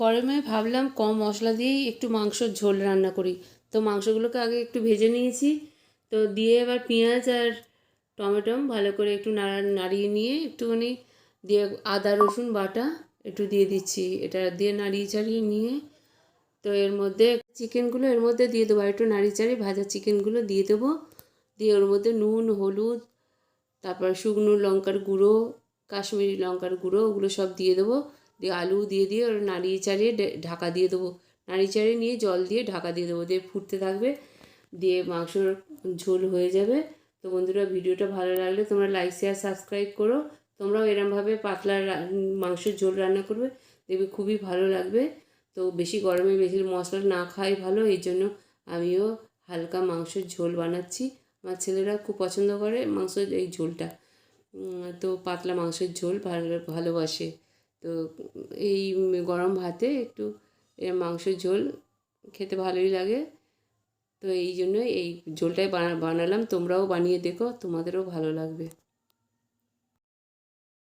গরমে ভাবলাম কম মশলা দিয়েই একটু মাংসর ঝোল রান্না করি। তো মাংসগুলোকে আগে একটু ভেজে নিয়েছি। তো দিয়ে এবার পেঁয়াজ আর টমেটো ভালো করে একটু নাড়া নাড়িয়ে নিয়ে একটুখানি দিয়ে আদা, রসুন, বাটা একটু দিয়ে দিচ্ছি। এটা দিয়ে নাড়িয়ে চাড়িয়ে নিয়ে তো এর মধ্যে চিকেনগুলো এর মধ্যে দিয়ে দেবো। একটু নাড়িয়ে চাড়িয়ে ভাজা চিকেনগুলো দিয়ে দেবো। দিয়ে ওর মধ্যে নুন, হলুদ, তারপর শুকনো লঙ্কার গুঁড়ো, কাশ্মীরি লঙ্কার গুঁড়ো ওগুলো সব দিয়ে দেবো। দিয়ে আলু দিয়ে দিয়ে ওর নাড়িয়ে চাড়িয়ে ঢাকা দিয়ে দেবো। নাড়িয়ে চাড়িয়ে নিয়ে জল দিয়ে ঢাকা দিয়ে দেবো। দিয়ে ফুটতে থাকবে। দিয়ে মাংসর ঝোল হয়ে যাবে। তো বন্ধুরা, ভিডিওটা ভালো লাগলে তোমরা লাইক শেয়ার সাবস্ক্রাইব করো। তোমরাও এরমভাবে পাতলা মাংসের ঝোল রান্না করবে। দেখবে খুবই ভালো লাগবে। তো বেশি গরমে বেশি মশলা না খাই ভালো। এই জন্য আমিও হালকা মাংসের ঝোল বানাচ্ছি। আমার ছেলেরা খুব পছন্দ করে মাংসের এই ঝোলটা। তো পাতলা মাংসের ঝোল ভালো, ভালোবাসে। তো এই গরম ভাতে একটু মাংসের ঝোল খেতে ভালোই লাগে। তো এই জন্য এই ঝোলটাই বানা- বানালাম। তোমরাও বানিয়ে দেখো, তোমাদেরও ভালো লাগবে।